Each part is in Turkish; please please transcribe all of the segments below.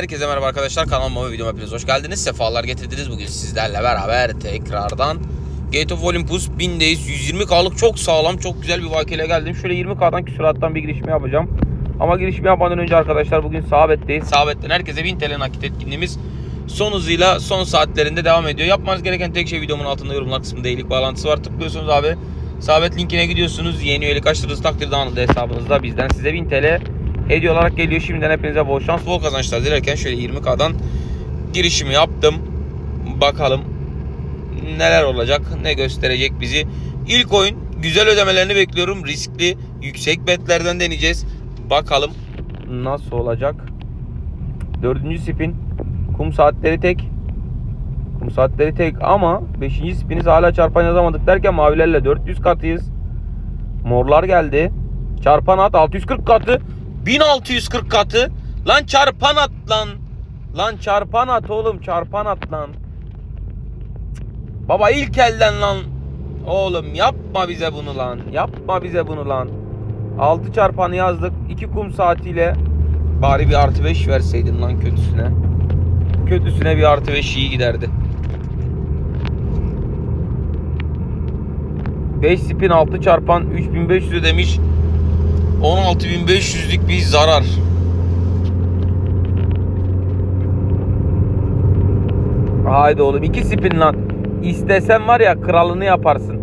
Herkese merhaba arkadaşlar kanalıma ve videoma hepiniz hoş geldiniz. Sefalar getirdiniz bugün sizlerle beraber tekrardan Gate of Olympus 1000'deyiz. 120K'lık çok sağlam çok güzel bir vakiyle geldim. Şöyle 20K'dan küsurattan bir girişimi yapacağım. Ama girişimi yapmadan önce arkadaşlar bugün Sabet'teyiz. Sabet'ten herkese 1000 TL nakit etkinliğimiz son hızıyla son saatlerinde devam ediyor. Yapmanız gereken tek şey videomun altında yorumlar kısmında iyilik bağlantısı var. Tıklıyorsunuz abi. Sabet linkine gidiyorsunuz. Yeni üyelik açtığınız takdirde anında hesabınızda bizden size 1000 TL hediye olarak geliyor. Şimdiden hepinize bol şans, bol kazançlar dilerken şöyle 20K'dan girişimi yaptım. Bakalım neler olacak, ne gösterecek bizi. İlk oyun güzel ödemelerini bekliyorum. Riskli, yüksek betlerden deneyeceğiz. Bakalım nasıl olacak. Dördüncü spin. Kum saatleri tek. Kum saatleri tek ama 5. spiniz hala çarpan yazamadık derken mavilerle 400 katıyız. Morlar geldi. Çarpan at 640 katı. 1640 katı. Lan çarpan at lan. Lan çarpan at oğlum çarpan at lan. Baba ilk elden lan. Oğlum yapma bize bunu lan. Yapma bize bunu lan. 6 çarpanı yazdık. 2 kum saatiyle bari bir artı 5 verseydin lan kötüsüne. Kötüsüne bir artı 5 iyi giderdi. 5 spin 6 çarpan 3500 demiş. 16.500'lük bir zarar. Haydi oğlum iki spin lan. İstesen var ya kralını yaparsın.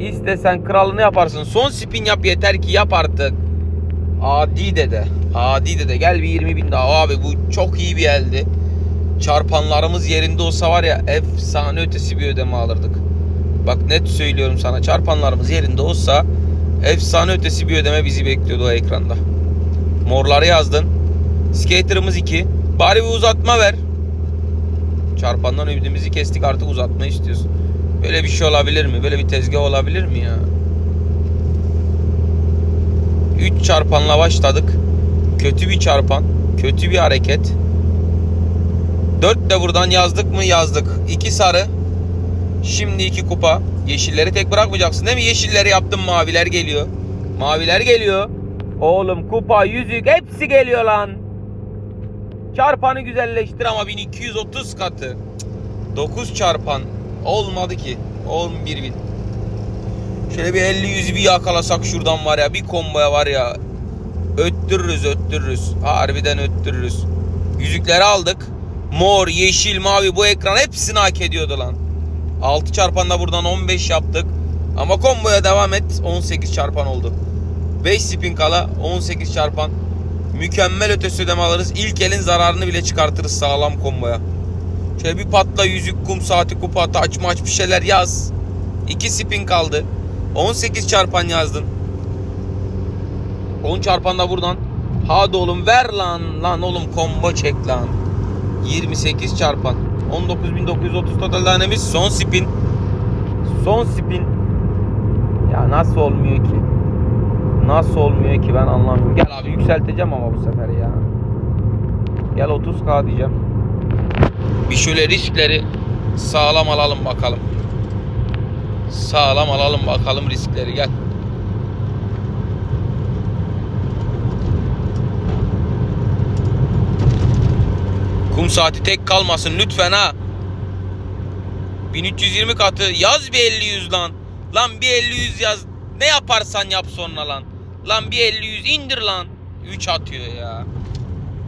İstesen kralını yaparsın. Son spin yap yeter ki yap artık. Adi dede. Adi dede. Gel bir 20 bin daha. Abi bu çok iyi bir eldi. Çarpanlarımız yerinde olsa var ya efsane ötesi bir ödeme alırdık. Bak net söylüyorum sana. Çarpanlarımız yerinde olsa efsane ötesi bir ödeme bizi bekliyordu o ekranda. Morları yazdın. Skater'ımız 2. Bari bir uzatma ver. Çarpandan ümidimizi kestik artık uzatma istiyorsun. Böyle bir şey olabilir mi? Böyle bir tezgah olabilir mi ya? 3 çarpanla başladık. Kötü bir çarpan. Kötü bir hareket. 4 de buradan yazdık mı? Yazdık. 2 sarı. Şimdi 2 kupa. Yeşilleri tek bırakmayacaksın değil mi? Yeşilleri yaptım maviler geliyor. Maviler geliyor. Oğlum kupa, yüzük hepsi geliyor lan. Çarpanı güzelleştir ama 1230 katı. 9 çarpan. Olmadı ki. 11 bin. Şöyle bir 50 yüzü bir yakalasak şuradan var ya. Bir komboya var ya. Öttürürüz öttürürüz. Harbiden öttürürüz. Yüzükleri aldık. Mor, yeşil, mavi bu ekran hepsini hak ediyordu lan. 6 çarpanla buradan 15 yaptık. Ama komboya devam et. 18 çarpan oldu. 5 spin kala 18 çarpan. Mükemmel ötesi ödeme alırız. İlk elin zararını bile çıkartırız sağlam komboya. Şöyle bir patla yüzük, kum saati, kupa, taç maç bir şeyler yaz. 2 spin kaldı. 18 çarpan yazdın. 10 çarpan da buradan. Hadi oğlum ver lan. Lan oğlum combo çek lan. 28 çarpan. 19.930 total tanemiz son spin. Son spin. Ya nasıl olmuyor ki? Nasıl olmuyor ki ben anlamıyorum. Gel abi yükselteceğim ama bu sefer ya. Gel 30k diyeceğim. Bir şöyle riskleri sağlam alalım bakalım. Sağlam alalım bakalım riskleri gel. Kum saati tek kalmasın lütfen ha. 1320 katı yaz bir 50 yüz lan. Lan bir 50 yüz yaz. Ne yaparsan yap sonra lan. Lan bir 50 yüz indir lan. 3 atıyor ya.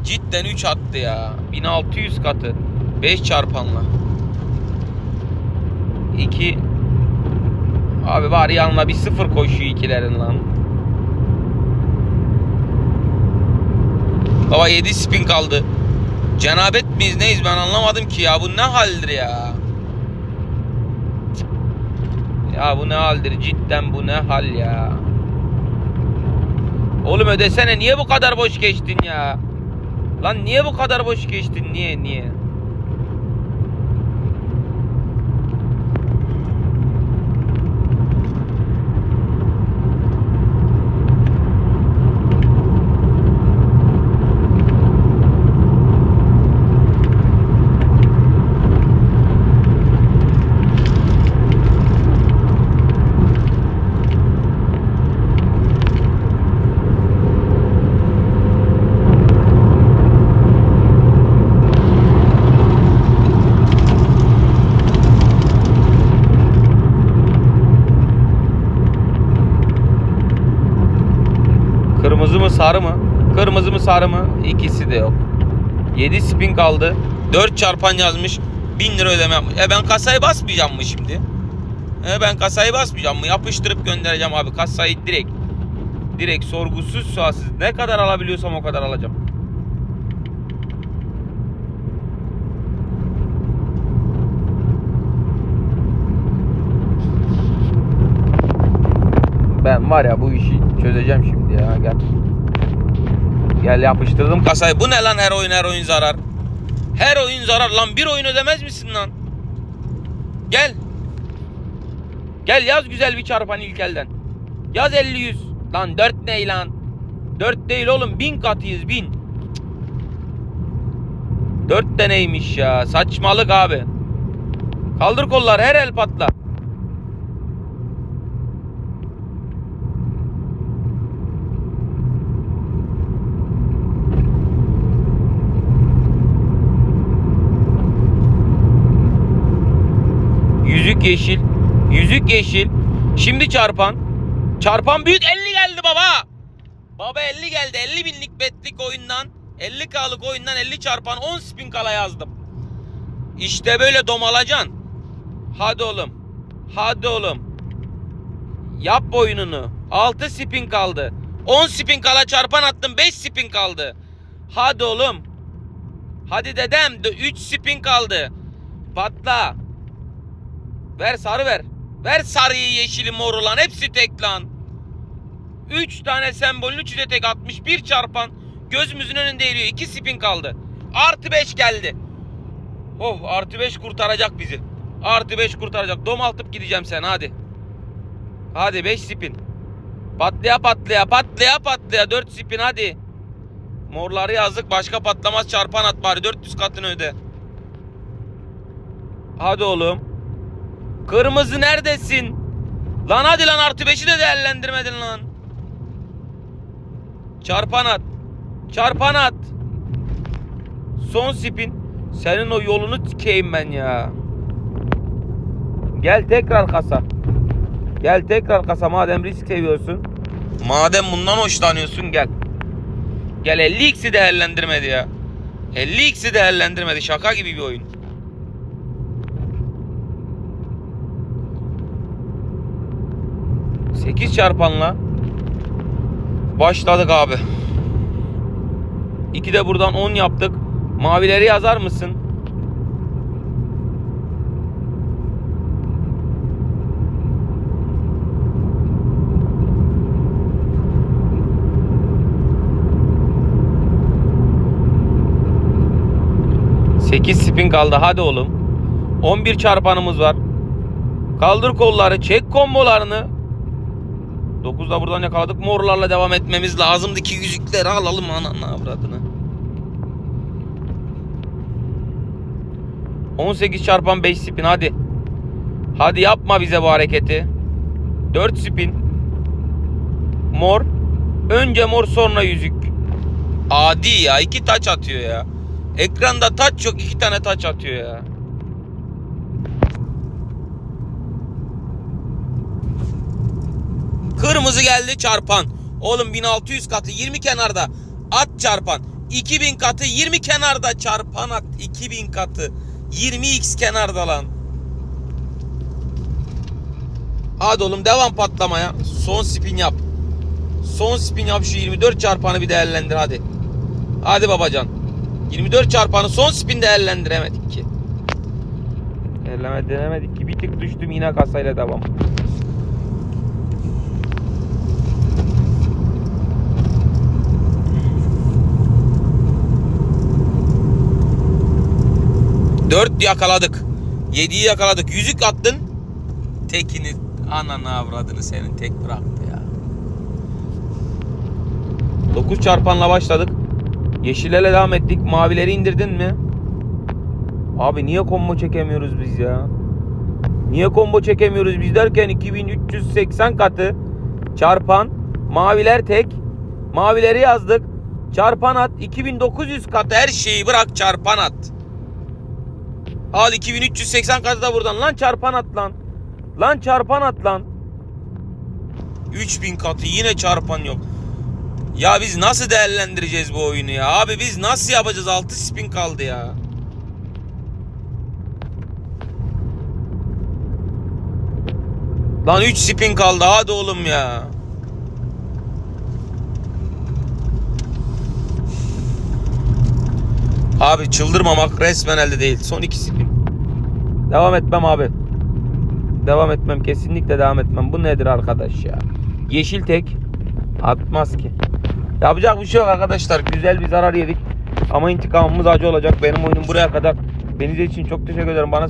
Cidden 3 attı ya. 1600 katı. 5 çarpanla. 2 Abi bari yanına bir sıfır koy şu ikilerin lan. Baba 7 spin kaldı. Cenabet miyiz neyiz ben anlamadım ki ya. Bu ne haldir ya? Ya bu ne haldir? Cidden bu ne hal ya? Oğlum ödesene niye bu kadar boş geçtin ya? Lan niye bu kadar boş geçtin? Niye niye? Sarı mı? Kırmızı mı sarı mı? İkisi de yok. 7 spin kaldı. 4 çarpan yazmış. 1000 lira ödeme yapmış. E ben kasayı basmayacağım mı şimdi? E ben kasayı basmayacağım mı? Yapıştırıp göndereceğim abi. Kasayı direkt. Direkt sorgusuz sualsiz. Ne kadar alabiliyorsam o kadar alacağım. Ben var ya bu işi çözeceğim şimdi ya gel. Gel yapıştırdım kasayı. Bu ne lan her oyun her oyun zarar. Her oyun zarar lan bir oyun ödemez misin lan? Gel. Gel yaz güzel bir çarpan ilkelden. Yaz 50 100. Lan 4 ne lan? 4 değil oğlum 1000 katıyız 1000. 4 de neymiş ya saçmalık abi. Kaldır kollar her el patla. Yüzük yeşil. Yüzük yeşil. Şimdi çarpan. Çarpan büyük 50 geldi baba. Baba 50 geldi. 50 binlik betlik oyundan. 50k'lık oyundan 50 çarpan 10 spin kala yazdım. İşte böyle domalacan. Hadi oğlum. Hadi oğlum. Yap oyununu. 6 spin kaldı. 10 spin kala çarpan attım. 5 spin kaldı. Hadi oğlum. Hadi dedem. 3 spin kaldı. Patla. Ver sarı ver. Ver sarıyı yeşili moru lan. Hepsi tek lan. 3 tane sembolün üçü de tek atmış. Bir çarpan gözümüzün önünde eriyor. 2 spin kaldı. Artı 5 geldi. Oh artı 5 kurtaracak bizi. Artı 5 kurtaracak. Domaltıp gideceğim sen hadi. Hadi 5 spin. Patlaya patlaya patlaya patlaya 4 spin hadi. Morları yazdık başka patlamaz çarpan at bari 400 katını öde. Hadi oğlum. Kırmızı neredesin? Lan hadi lan artı 5'i de değerlendirmedin lan. Çarpan at. Çarpan at. Son spin. Senin o yolunu tikeyim ben ya. Gel tekrar kasa. Gel tekrar kasa madem risk seviyorsun. Madem bundan hoşlanıyorsun gel. Gel 50x'i değerlendirmedi ya. 50x'i değerlendirmedi. Şaka gibi bir oyun. Sekiz çarpanla başladık abi. İki de buradan 10 yaptık. Mavileri yazar mısın? Sekiz spin kaldı hadi oğlum. 11 çarpanımız var. Kaldır kolları, çek kombolarını. 9'da buradan yakaladık. Morlarla devam etmemiz lazımdı ki yüzükleri alalım ananı avradını. 18 çarpan 5 spin hadi. Hadi yapma bize bu hareketi. 4 spin. Mor. Önce mor sonra yüzük. Adi ya iki taç atıyor ya. Ekranda taç yok iki tane taç atıyor ya. Kırmızı geldi çarpan. Oğlum 1600 katı 20 kenarda at çarpan. 2000 katı 20 kenarda çarpan at 2000 katı. 20x kenarda lan. Hadi oğlum devam patlamaya. Son spin yap. Son spin yap şu 24 çarpanı bir değerlendir hadi. Hadi babacan. 24 çarpanı son spin değerlendiremedik ki. Değerlendiremedik ki. Bir tık düştüm yine kasayla devam. Dört yakaladık. Yediyi yakaladık. Yüzük attın. Tekini ananı avradını senin tek bıraktı ya. Dokuz çarpanla başladık. Yeşillerle devam ettik. Mavileri indirdin mi? Abi niye combo çekemiyoruz biz ya? Niye combo çekemiyoruz biz derken 2380 katı çarpan maviler tek mavileri yazdık çarpan at 2900 katı her şeyi bırak çarpan at Al 2380 katı da buradan. Lan çarpan at lan. Lan çarpan at lan. 3000 katı yine çarpan yok. Ya biz nasıl değerlendireceğiz bu oyunu ya? Abi biz nasıl yapacağız? 6 spin kaldı ya. Lan 3 spin kaldı hadi oğlum ya. Abi çıldırmamak resmen elde değil. Son 2 spin. Devam etmem abi. Devam etmem. Kesinlikle devam etmem. Bu nedir arkadaş ya? Yeşil tek atmaz ki. Yapacak bir şey yok arkadaşlar. Güzel bir zarar yedik. Ama intikamımız acı olacak. Benim oyunum buraya kadar. İzlediğiniz için çok teşekkür ederim. Bana